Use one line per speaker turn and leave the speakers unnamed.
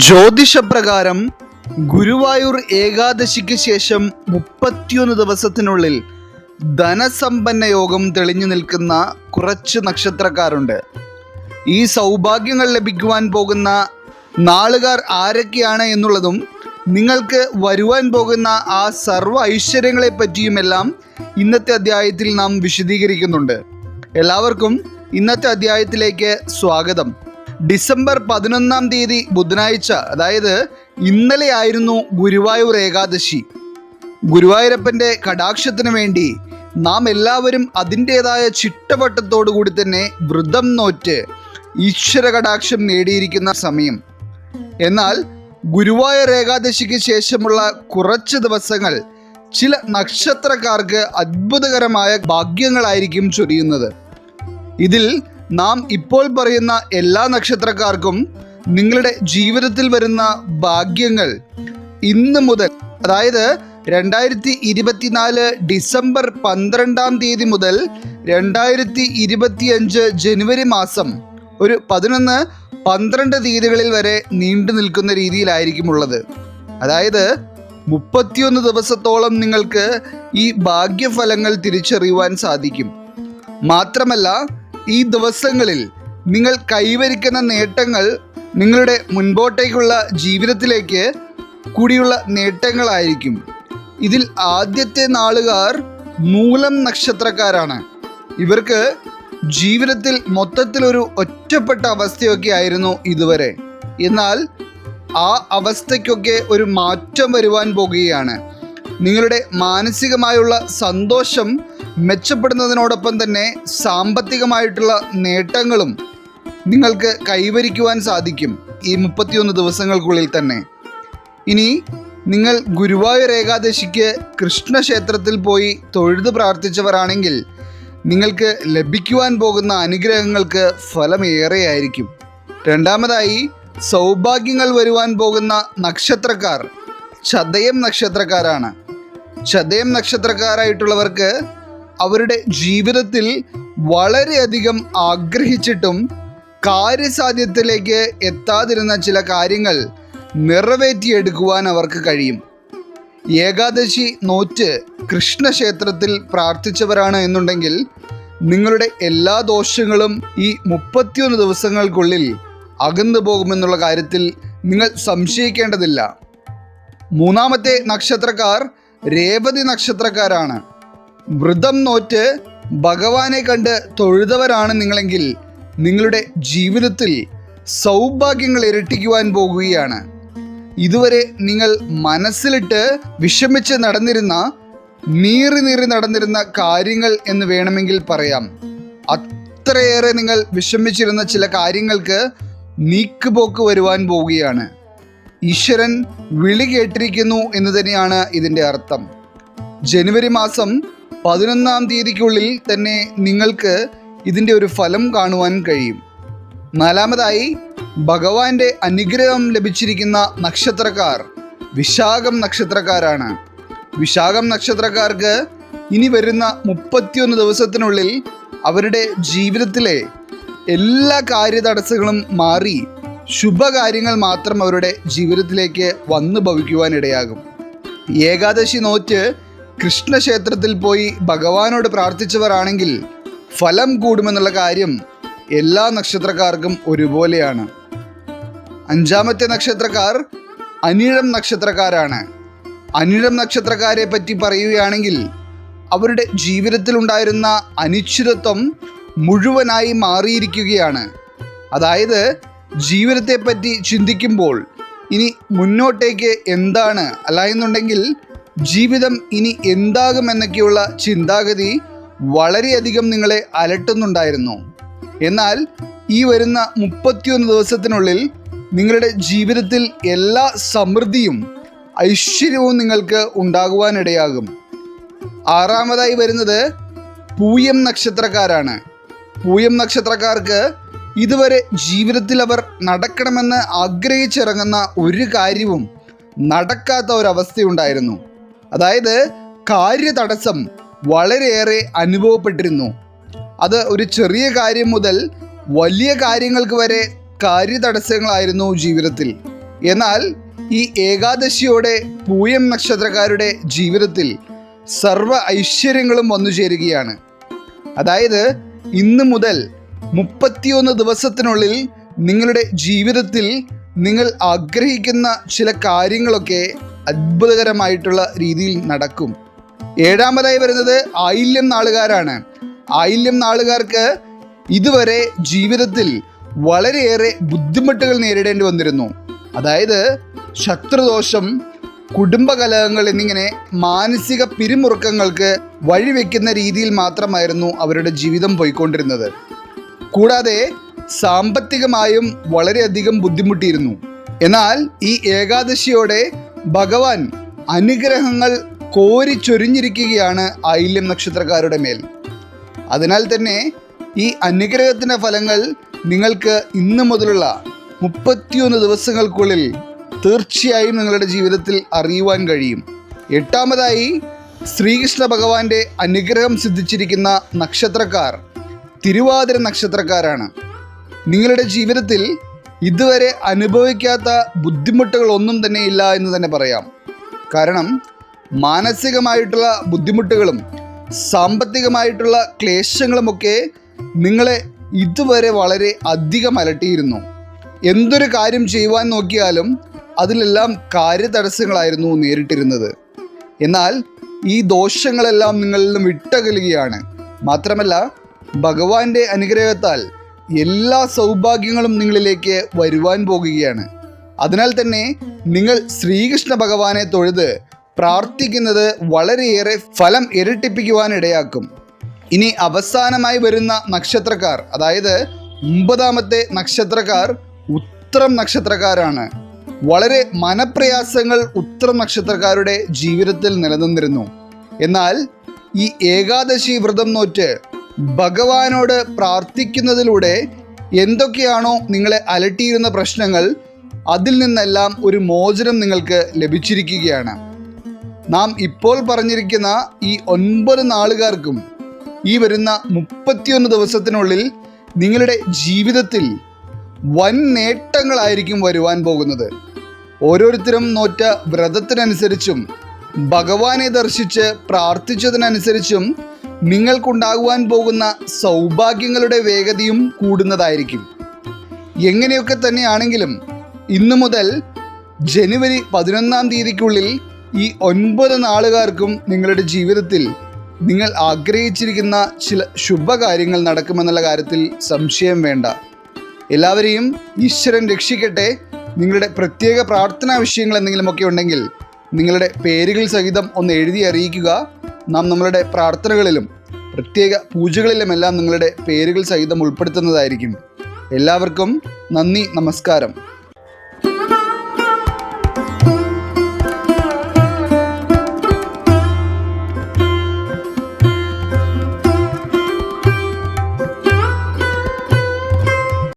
ജ്യോതിഷപ്രകാരം ഗുരുവായൂർ ഏകാദശിക്ക് ശേഷം മുപ്പത്തിയൊന്ന് ദിവസത്തിനുള്ളിൽ ധനസമ്പന്ന യോഗം തെളിഞ്ഞു നിൽക്കുന്ന കുറച്ച് നക്ഷത്രക്കാരുണ്ട്. ഈ സൗഭാഗ്യങ്ങൾ ലഭിക്കുവാൻ പോകുന്ന നാളുകാർ ആരൊക്കെയാണ് എന്നുള്ളതും നിങ്ങൾക്ക് വരുവാൻ പോകുന്ന ആ സർവ ഐശ്വര്യങ്ങളെ പറ്റിയുമെല്ലാം ഇന്നത്തെ അധ്യായത്തിൽ നാം വിശദീകരിക്കുന്നുണ്ട്. എല്ലാവർക്കും ഇന്നത്തെ അധ്യായത്തിലേക്ക് സ്വാഗതം. ഡിസംബർ പതിനൊന്നാം തീയതി ബുധനാഴ്ച അതായത് ഇന്നലെയായിരുന്നു ഗുരുവായൂർ ഏകാദശി. ഗുരുവായൂരപ്പന്റെ കടാക്ഷത്തിന് വേണ്ടി നാം എല്ലാവരും അതിന്റേതായ ചിട്ടവട്ടത്തോടു കൂടി തന്നെ വ്രതം നോറ്റ് ഈശ്വര കടാക്ഷം നേടിയിരിക്കുന്ന സമയം. എന്നാൽ ഗുരുവായൂർ ഏകാദശിക്ക് ശേഷമുള്ള കുറച്ച് ദിവസങ്ങൾ ചില നക്ഷത്രക്കാർക്ക് അത്ഭുതകരമായ ഭാഗ്യങ്ങളായിരിക്കും ചൊരിയുന്നത്. ഇതിൽ നാം ഇപ്പോൾ പറയുന്ന എല്ലാ നക്ഷത്രക്കാർക്കും നിങ്ങളുടെ ജീവിതത്തിൽ വരുന്ന ഭാഗ്യങ്ങൾ ഇന്ന് മുതൽ അതായത് രണ്ടായിരത്തി ഇരുപത്തിനാല് ഡിസംബർ പന്ത്രണ്ടാം തീയതി മുതൽ രണ്ടായിരത്തി ഇരുപത്തിയഞ്ച് ജനുവരി മാസം ഒരു പതിനൊന്ന് പന്ത്രണ്ട് തീയതികളിൽ വരെ നീണ്ടു നിൽക്കുന്ന രീതിയിലായിരിക്കും ഉള്ളത്. അതായത് മുപ്പത്തിയൊന്ന് ദിവസത്തോളം നിങ്ങൾക്ക് ഈ ഭാഗ്യഫലങ്ങൾ തിരിച്ചറിയുവാൻ സാധിക്കും. മാത്രമല്ല ഈ ദിവസങ്ങളിൽ നിങ്ങൾ കൈവരിക്കുന്ന നേട്ടങ്ങൾ നിങ്ങളുടെ മുൻപോട്ടേക്കുള്ള ജീവിതത്തിലേക്ക് കൂടിയുള്ള നേട്ടങ്ങളായിരിക്കും. ഇതിൽ ആദ്യത്തെ നാളുകാർ മൂലം നക്ഷത്രക്കാരാണ്. ഇവർക്ക് ജീവിതത്തിൽ മൊത്തത്തിലൊരു ഒറ്റപ്പെട്ട അവസ്ഥയൊക്കെ ആയിരുന്നു ഇതുവരെ. എന്നാൽ ആ അവസ്ഥയ്ക്കൊക്കെ ഒരു മാറ്റം വരുവാൻ പോകുകയാണ്. നിങ്ങളുടെ മാനസികമായുള്ള സന്തോഷം മെച്ചപ്പെടുന്നതിനോടൊപ്പം തന്നെ സാമ്പത്തികമായിട്ടുള്ള നേട്ടങ്ങളും നിങ്ങൾക്ക് കൈവരിക്കുവാൻ സാധിക്കും ഈ മുപ്പത്തിയൊന്ന് ദിവസങ്ങൾക്കുള്ളിൽ തന്നെ. ഇനി നിങ്ങൾ ഗുരുവായൂർ ഏകാദശിക്ക് കൃഷ്ണക്ഷേത്രത്തിൽ പോയി തൊഴുത് പ്രാർത്ഥിച്ചവരാണെങ്കിൽ നിങ്ങൾക്ക് ലഭിക്കുവാൻ പോകുന്ന അനുഗ്രഹങ്ങൾക്ക് ഫലമേറെയായിരിക്കും. രണ്ടാമതായി സൗഭാഗ്യങ്ങൾ വരുവാൻ പോകുന്ന നക്ഷത്രക്കാർ ചതയം നക്ഷത്രക്കാരാണ്. ചതയം നക്ഷത്രക്കാരായിട്ടുള്ളവർക്ക് അവരുടെ ജീവിതത്തിൽ വളരെയധികം ആഗ്രഹിച്ചിട്ടും കാര്യസാധ്യത്തിലേക്ക് എത്താതിരുന്ന ചില കാര്യങ്ങൾ നിറവേറ്റിയെടുക്കുവാൻ അവർക്ക് കഴിയും. ഏകാദശി നോറ്റ് കൃഷ്ണക്ഷേത്രത്തിൽ പ്രാർത്ഥിച്ചവരാണ് എന്നുണ്ടെങ്കിൽ നിങ്ങളുടെ എല്ലാ ദോഷങ്ങളും ഈ മുപ്പത്തിയൊന്ന് ദിവസങ്ങൾക്കുള്ളിൽ അകന്നു പോകുമെന്നുള്ള കാര്യത്തിൽ നിങ്ങൾ സംശയിക്കേണ്ടതില്ല. മൂന്നാമത്തെ നക്ഷത്രക്കാർ രേവതി നക്ഷത്രക്കാരാണ്. വ്രതം നോറ്റ് ഭഗവാനെ കണ്ട് തൊഴുതവരാണ് നിങ്ങളെങ്കിൽ നിങ്ങളുടെ ജീവിതത്തിൽ സൗഭാഗ്യങ്ങൾ ഇരട്ടിക്കുവാൻ പോകുകയാണ്. ഇതുവരെ നിങ്ങൾ മനസ്സിലിട്ട് വിഷമിച്ച് നടന്നിരുന്ന നീറി നീറി നടന്നിരുന്ന കാര്യങ്ങൾ എന്ന് വേണമെങ്കിൽ പറയാം. അത്രയേറെ നിങ്ങൾ വിഷമിച്ചിരുന്ന ചില കാര്യങ്ങൾക്ക് നീക്കുപോക്ക് വരുവാൻ പോവുകയാണ്. ഈശ്വരൻ വിളി കേട്ടിരിക്കുന്നു എന്ന് തന്നെയാണ് ഇതിന്റെ അർത്ഥം. ജനുവരി മാസം പതിനൊന്നാം തീയതിക്കുള്ളിൽ തന്നെ നിങ്ങൾക്ക് ഇതിന്റെ ഒരു ഫലം കാണുവാൻ കഴിയും. നാലാമതായി ഭഗവാന്റെ അനുഗ്രഹം ലഭിച്ചിരിക്കുന്ന നക്ഷത്രക്കാർ വിശാഖം നക്ഷത്രക്കാരാണ്. വിശാഖം നക്ഷത്രക്കാർക്ക് ഇനി വരുന്ന മുപ്പത്തിയൊന്ന് ദിവസത്തിനുള്ളിൽ അവരുടെ ജീവിതത്തിലെ എല്ലാ കാര്യതടസ്സങ്ങളും മാറി ശുഭകാര്യങ്ങൾ മാത്രം അവരുടെ ജീവിതത്തിലേക്ക് വന്നു ഭവിക്കുവാനിടയാകും. ഏകാദശി നോറ്റ് കൃഷ്ണക്ഷേത്രത്തിൽ പോയി ഭഗവാനോട് പ്രാർത്ഥിച്ചവരാണെങ്കിൽ ഫലം കൂടുമെന്നുള്ള കാര്യം എല്ലാ നക്ഷത്രക്കാർക്കും ഒരുപോലെയാണ്. അഞ്ചാമത്തെ നക്ഷത്രക്കാർ അനിഴം നക്ഷത്രക്കാരാണ്. അനിഴം നക്ഷത്രക്കാരെ പറ്റി പറയുകയാണെങ്കിൽ അവരുടെ ജീവിതത്തിൽ ഉണ്ടായിരുന്ന അനിശ്ചിതത്വം മുഴുവനായി മാറിയിരിക്കുകയാണ്. അതായത് ജീവിതത്തെപ്പറ്റി ചിന്തിക്കുമ്പോൾ ഇനി മുന്നോട്ടേക്ക് എന്താണ് അല്ല എന്നുണ്ടെങ്കിൽ ജീവിതം ഇനി എന്താകും എന്താകുമെന്നൊക്കെയുള്ള ചിന്താഗതി വളരെയധികം നിങ്ങളെ അലട്ടുന്നുണ്ടായിരുന്നു. എന്നാൽ ഈ വരുന്ന മുപ്പത്തിയൊന്ന് ദിവസത്തിനുള്ളിൽ നിങ്ങളുടെ ജീവിതത്തിൽ എല്ലാ സമൃദ്ധിയും ഐശ്വര്യവും നിങ്ങൾക്ക് ഉണ്ടാകുവാനിടയാകും. ആറാമതായി വരുന്നത് പൂയം നക്ഷത്രക്കാരാണ്. പൂയം നക്ഷത്രക്കാർക്ക് ഇതുവരെ ജീവിതത്തിൽ അവർ നടക്കണമെന്ന് ആഗ്രഹിച്ചിറങ്ങുന്ന ഒരു കാര്യവും നടക്കാത്ത ഒരവസ്ഥയുണ്ടായിരുന്നു. അതായത് കാര്യതടസ്സം വളരെയേറെ അനുഭവപ്പെട്ടിരുന്നു. അത് ഒരു ചെറിയ കാര്യം മുതൽ വലിയ കാര്യങ്ങൾക്ക് വരെ കാര്യതടസ്സങ്ങളായിരുന്നു ജീവിതത്തിൽ. എന്നാൽ ഈ ഏകാദശിയോടെ പൂയം നക്ഷത്രക്കാരുടെ ജീവിതത്തിൽ സർവ ഐശ്വര്യങ്ങളും വന്നു ചേരുകയാണ്. അതായത് ഇന്ന് മുതൽ മുപ്പത്തിയൊന്ന് ദിവസത്തിനുള്ളിൽ നിങ്ങളുടെ ജീവിതത്തിൽ നിങ്ങൾ ആഗ്രഹിക്കുന്ന ചില കാര്യങ്ങളൊക്കെ അത്ഭുതകരമായിട്ടുള്ള രീതിയിൽ നടക്കും. ഏഴാമതായി വരുന്നത് ആയില്യം നാളുകാരാണ്. ആയില്യം നാളുകാർക്ക് ഇതുവരെ ജീവിതത്തിൽ വളരെയേറെ ബുദ്ധിമുട്ടുകൾ നേരിടേണ്ടി വന്നിരുന്നു. അതായത് ശത്രുദോഷം കുടുംബകലഹങ്ങൾ എന്നിങ്ങനെ മാനസിക പിരിമുറുക്കങ്ങൾക്ക് വഴിവെക്കുന്ന രീതിയിൽ മാത്രമായിരുന്നു അവരുടെ ജീവിതം പോയിക്കൊണ്ടിരുന്നത്. കൂടാതെ സാമ്പത്തികമായും വളരെയധികം ബുദ്ധിമുട്ടിയിരുന്നു. എന്നാൽ ഈ ഏകാദശിയോടെ ഭഗവാൻ അനുഗ്രഹങ്ങൾ കോരിച്ചൊരിഞ്ഞിരിക്കുകയാണ് ഐല്യം നക്ഷത്രക്കാരുടെ മേൽ. അതിനാൽ തന്നെ ഈ അനുഗ്രഹത്തിന്റെ ഫലങ്ങൾ നിങ്ങൾക്ക് ഇന്ന് മുതലുള്ള മുപ്പത്തിയൊന്ന് ദിവസങ്ങൾക്കുള്ളിൽ തീർച്ചയായും നിങ്ങളുടെ ജീവിതത്തിൽ അറിയുവാൻ കഴിയും. എട്ടാമതായി ശ്രീകൃഷ്ണ ഭഗവാന്റെ അനുഗ്രഹം സിദ്ധിച്ചിരിക്കുന്ന നക്ഷത്രക്കാർ തിരുവാതിര നക്ഷത്രക്കാരാണ്. നിങ്ങളുടെ ജീവിതത്തിൽ ഇതുവരെ അനുഭവിക്കാത്ത ബുദ്ധിമുട്ടുകൾ ഒന്നും തന്നെ ഇല്ല എന്ന് തന്നെ പറയാം. കാരണം മാനസികമായിട്ടുള്ള ബുദ്ധിമുട്ടുകളും സാമ്പത്തികമായിട്ടുള്ള ക്ലേശങ്ങളുമൊക്കെ നിങ്ങളെ ഇതുവരെ വളരെ അധികം അലട്ടിയിരുന്നു. എന്തൊരു കാര്യം ചെയ്യുവാൻ നോക്കിയാലും അതിലെല്ലാം കാര്യതടസ്സങ്ങളായിരുന്നു നേരിട്ടിരുന്നത്. എന്നാൽ ഈ ദോഷങ്ങളെല്ലാം നിങ്ങളിൽ നിന്നും വിട്ടകലുകയാണ്. മാത്രമല്ല ഭഗവാന്റെ അനുഗ്രഹത്താൽ എല്ലാ സൗഭാഗ്യങ്ങളും നിങ്ങളിലേക്ക് വരുവാൻ പോകുകയാണ്. അതിനാൽ തന്നെ നിങ്ങൾ ശ്രീകൃഷ്ണ ഭഗവാനെ തൊഴുത് പ്രാർത്ഥിക്കുന്നത് വളരെയേറെ ഫലം ഇരട്ടിപ്പിക്കുവാൻ ഇടയാക്കും. ഇനി അവസാനമായി വരുന്ന നക്ഷത്രക്കാർ അതായത് ഒമ്പതാമത്തെ നക്ഷത്രക്കാർ ഉത്തരം നക്ഷത്രക്കാരാണ്. വളരെ മനപ്രയാസങ്ങൾ ഉത്രം നക്ഷത്രക്കാരുടെ ജീവിതത്തിൽ നിലനിന്നിരുന്നു. എന്നാൽ ഈ ഏകാദശി വ്രതം നോറ്റ് ഭഗവാനോട് പ്രാർത്ഥിക്കുന്നതിലൂടെ എന്തൊക്കെയാണോ നിങ്ങളെ അലട്ടിയിരുന്ന പ്രശ്നങ്ങൾ അതിൽ നിന്നെല്ലാം ഒരു മോചനം നിങ്ങൾക്ക് ലഭിച്ചിരിക്കുകയാണ്. നാം ഇപ്പോൾ പറഞ്ഞിരിക്കുന്ന ഈ ഒൻപത് നാളുകാർക്കും ഈ വരുന്ന മുപ്പത്തിയൊന്ന് ദിവസത്തിനുള്ളിൽ നിങ്ങളുടെ ജീവിതത്തിൽ വൻ നേട്ടങ്ങളായിരിക്കും വരുവാൻ പോകുന്നത്. ഓരോരുത്തരും നോറ്റ വ്രതത്തിനനുസരിച്ചും ഭഗവാനെ ദർശിച്ച് പ്രാർത്ഥിച്ചതിനനുസരിച്ചും നിങ്ങൾക്കുണ്ടാകുവാൻ പോകുന്ന സൗഭാഗ്യങ്ങളുടെ വേഗതയും കൂടുന്നതായിരിക്കും. എങ്ങനെയൊക്കെ തന്നെയാണെങ്കിലും ഇന്നു മുതൽ ജനുവരി പതിനൊന്നാം തീയതിക്കുള്ളിൽ ഈ ഒൻപത് നാളുകാർക്കും നിങ്ങളുടെ ജീവിതത്തിൽ നിങ്ങൾ ആഗ്രഹിച്ചിരിക്കുന്ന ചില ശുഭകാര്യങ്ങൾ നടക്കുമെന്നുള്ള കാര്യത്തിൽ സംശയം വേണ്ട. എല്ലാവരെയും ഈശ്വരൻ രക്ഷിക്കട്ടെ. നിങ്ങളുടെ പ്രത്യേക പ്രാർത്ഥനാ വിഷയങ്ങൾ എന്തെങ്കിലുമൊക്കെ ഉണ്ടെങ്കിൽ നിങ്ങളുടെ പേരുകൾ സഹിതം ഒന്ന് എഴുതി അറിയിക്കുക. നാം നമ്മളുടെ പ്രാർത്ഥനകളിലും പ്രത്യേക പൂജകളിലുമെല്ലാം നിങ്ങളുടെ പേരുകൾ സഹിതം ഉൾപ്പെടുത്തുന്നതായിരിക്കും. എല്ലാവർക്കും നന്ദി നമസ്കാരം.